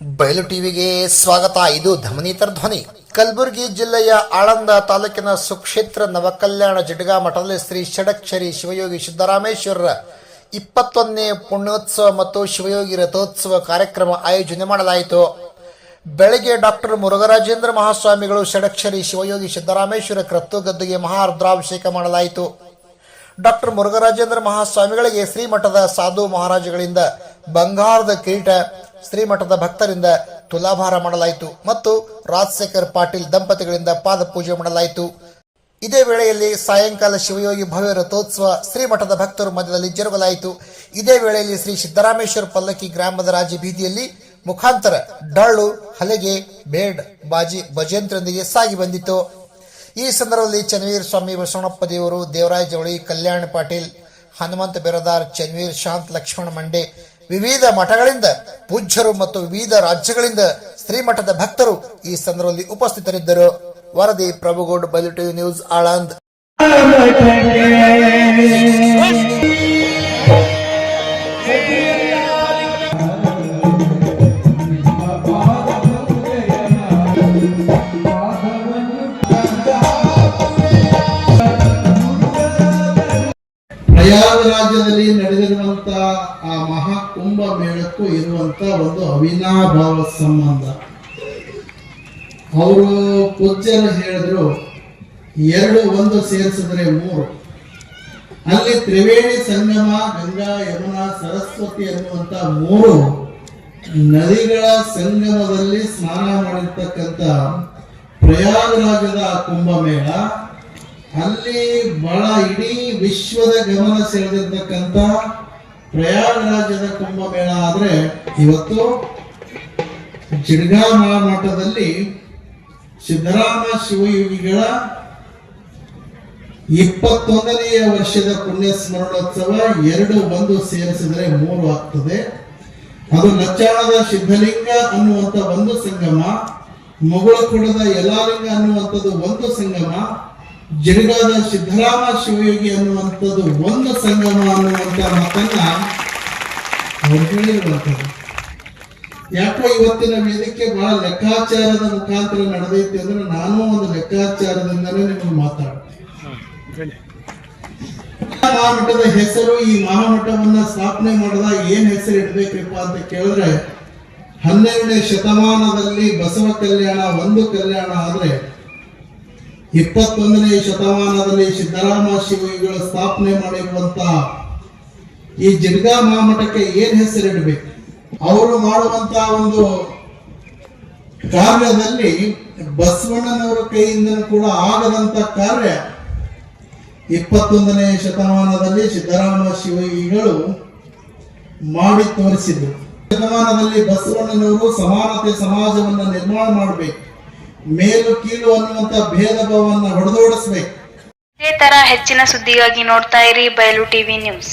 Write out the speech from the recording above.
ಬಯಲು ಟಿವಿಗೆ ಸ್ವಾಗತ. ಇದು ಧಮನೀತರ ಧ್ವನಿ. ಕಲಬುರಗಿ ಜಿಲ್ಲೆಯ ಆಳಂದ ತಾಲೂಕಿನ ಸುಕ್ಷೇತ್ರ ನವಕಲ್ಯಾಣ ಜಡಗ ಮಠದಲ್ಲಿ ಶ್ರೀ ಷಡಕ್ಷರಿ ಶಿವಯೋಗಿ ಸಿದ್ದರಾಮೇಶ್ವರರ ಇಪ್ಪತ್ತೊಂದನೇ ಪುಣ್ಯೋತ್ಸವ ಮತ್ತು ಶಿವಯೋಗಿ ರಥೋತ್ಸವ ಕಾರ್ಯಕ್ರಮ ಆಯೋಜನೆ ಮಾಡಲಾಯಿತು. ಬೆಳಗ್ಗೆ ಡಾಕ್ಟರ್ ಮುರುಘರಾಜೇಂದ್ರ ಮಹಾಸ್ವಾಮಿಗಳು ಷಡಕ್ಷರಿ ಶಿವಯೋಗಿ ಸಿದ್ದರಾಮೇಶ್ವರ ಕ್ರತ್ತು ಗದ್ದುಗೆ ಮಹಾರುದ್ರಾಭಿಷೇಕ ಮಾಡಲಾಯಿತು. ಡಾಕ್ಟರ್ ಮುರುಘರಾಜೇಂದ್ರ ಮಹಾಸ್ವಾಮಿಗಳಿಗೆ ಶ್ರೀಮಠದ ಸಾಧು ಮಹಾರಾಜಗಳಿಂದ ಬಂಗಾರದ ಕಿರೀಟ ಶ್ರೀಮಠದ ಭಕ್ತರಿಂದ ತುಲಾಭಾರ ಮಾಡಲಾಯಿತು ಮತ್ತು ರಾಜಶೇಖರ್ ಪಾಟೀಲ್ ದಂಪತಿಗಳಿಂದ ಪಾದ ಪೂಜೆ ಮಾಡಲಾಯಿತು. ಇದೇ ವೇಳೆಯಲ್ಲಿ ಸಾಯಂಕಾಲ ಶಿವಯೋಗಿ ಭವ್ಯ ರಥೋತ್ಸವ ಶ್ರೀಮಠದ ಭಕ್ತರ ಮಧ್ಯದಲ್ಲಿ ಜರುಗಲಾಯಿತು. ಇದೇ ವೇಳೆಯಲ್ಲಿ ಶ್ರೀ ಸಿದ್ದರಾಮೇಶ್ವರ ಪಲ್ಲಕ್ಕಿ ಗ್ರಾಮದ ರಾಜ ಬೀದಿಯಲ್ಲಿ ಮುಖಾಂತರ ಡಳ್ಳು ಹಲಗೆ, ಬೇಡ್, ಬಾಜಿ ಭಜೇಂದ್ರೊಂದಿಗೆ ಸಾಗಿ ಬಂದಿತು ಈ ಸಂದರ್ಭದಲ್ಲಿ ಚನ್ವೀರ್ ಸ್ವಾಮಿ ಬಸವಣ್ಣಪ್ಪ ದೇವರು ದೇವರಾಯ ಜವಳಿ ಕಲ್ಯಾಣ ಪಾಟೀಲ್, ಹನುಮಂತ ಬೆರದಾರ್ ಚನ್ವೀರ್ ಶಾಂತ್ ಲಕ್ಷ್ಮಣ ಮಂಡೆ ವಿವಿಧ ಮಠಗಳಿಂದ ಪೂಜ್ಯರು ಮತ್ತು ವಿವಿಧ ರಾಜ್ಯಗಳಿಂದ ಶ್ರೀಮಠದ ಭಕ್ತರು ಈ ಸಂದರ್ಭದಲ್ಲಿ ಉಪಸ್ಥಿತರಿದ್ದರು. ವರದಿ ಪ್ರಭುಗೌಡ್ ಬಯಲು ಟಿವಿ ನ್ಯೂಸ್, ಆಳಂದ್. ಪ್ರಯಾಗರಾಜ್ಯದಲ್ಲಿ ನಡೆದಿರುವಂತ ಆ ಮಹಾಕುಂಭ ಮೇಳಕ್ಕೂ ಇರುವಂತ ಒಂದು ಅವಿನಾಭಾವ ಸಂಬಂಧ. ಅವರು ಪೂಜ್ಯರು ಹೇಳಿದ್ರು, ಎರಡು ಒಂದು ಸೇರಿಸಿದ್ರೆ ಮೂರು. ಅಲ್ಲಿ ತ್ರಿವೇಣಿ ಸಂಗಮ, ಗಂಗಾ, ಯಮುನಾ, ಸರಸ್ವತಿ ಎನ್ನುವಂತ ಮೂರು ನದಿಗಳ ಸಂಗಮದಲ್ಲಿ ಸ್ನಾನ ಮಾಡಿರ್ತಕ್ಕಂಥ ಪ್ರಯಾಗರಾಜದ ಕುಂಭಮೇಳ. ಅಲ್ಲಿ ಬಹಳ ಇಡೀ ವಿಶ್ವದ ಗಮನ ಸೆಳೆದಿರ್ತಕ್ಕಂಥ ಪ್ರಯಾಗರಾಜದ ಕುಂಭಮೇಳ ಆದ್ರೆ ಇವತ್ತು ಜಿಡ್ಗಾ ಮಠದಲ್ಲಿ ಸಿದ್ದರಾಮ ಶಿವಯೋಗಿಗಳ ಇಪ್ಪತ್ತೊಂದನೆಯ ವರ್ಷದ ಪುಣ್ಯ ಸ್ಮರಣೋತ್ಸವ ಎರಡು ಒಂದು ಸೇರಿಸಿದರೆ ಮೂರು ಆಗ್ತದೆ. ಅದು ಲಚ್ಚಾಣದ ಸಿದ್ಧಲಿಂಗ ಅನ್ನುವಂತ ಒಂದು ಸಂಗಮ, ಮುಗುಳಕುಡದ ಯಲಾಲಿಂಗ ಅನ್ನುವಂಥದ್ದು ಒಂದು ಸಂಗಮ ಜಿಡ್ಗಾದ ಸಿದ್ದರಾಮ ಶಿವಯೋಗಿ ಅನ್ನುವಂಥದ್ದು ಒಂದು ಸಂಗಮ ಅನ್ನುವಂಥ ಮಾತನ್ನ ಅವ್ರು ಯಾಕೋ ಇವತ್ತಿನ ವೇದಿಕೆ ಬಹಳ ಲೆಕ್ಕಾಚಾರದ ಮುಖಾಂತರ ನಡೆದೈತೆ ಅಂದ್ರೆ ನಾನು ಒಂದು ಲೆಕ್ಕಾಚಾರದಿಂದಲೇ ನಿಮಗೆ ಮಾತಾಡ್ತೀನಿ. ಮಹಾಮಠದ ಹೆಸರು ಈ ಮಹಾಮಠವನ್ನ ಸ್ಥಾಪನೆ ಮಾಡಿದಾಗ ಏನ್ ಹೆಸರು ಇಡ್ಬೇಕಪ್ಪ ಅಂತ ಕೇಳಿದ್ರೆ ಹನ್ನೆರಡನೇ ಶತಮಾನದಲ್ಲಿ ಬಸವ ಕಲ್ಯಾಣ, ಒಂದು ಕಲ್ಯಾಣ ಆದ್ರೆ ಇಪ್ಪತ್ತೊಂದನೇ ಶತಮಾನದಲ್ಲಿ ಸಿದ್ದರಾಮ ಶಿವಯುಗಳ ಸ್ಥಾಪನೆ ಮಾಡಿರುವಂತ ಈ ಜಿರ್ಗಾ ಮಹಾಮಠಕ್ಕೆ ಏನ್ ಹೆಸರಿಡಬೇಕು? ಅವರು ಮಾಡುವಂತ ಒಂದು ಕಾರ್ಯದಲ್ಲಿ ಬಸವಣ್ಣನವರ ಕೈಯಿಂದ ಕೂಡ ಆಗದಂತ ಕಾರ್ಯ. ಇಪ್ಪತ್ತೊಂದನೇ ಶತಮಾನದಲ್ಲಿ ಸಿದ್ದರಾಮ ಶಿವಯುಗಳು ಮಾಡಿ ತೋರಿಸಿದ್ರು. ಶತಮಾನದಲ್ಲಿ ಬಸವಣ್ಣನವರು ಸಮಾನತೆ ಸಮಾಜವನ್ನು ನಿರ್ಮಾಣ ಮಾಡಬೇಕು. ಮೇಲು ಕೀಳು ಅನ್ನುವಂತ ಭೇದ ಭಾವವನ್ನು ಹೊಡೆದೋಡಿಸ್ಬೇಕು. ಇದೇ ತರ ಹೆಚ್ಚಿನ ಸುದ್ದಿಗಾಗಿ ನೋಡ್ತಾ ಇರಿ ಬಯಲು ಟಿವಿ ನ್ಯೂಸ್.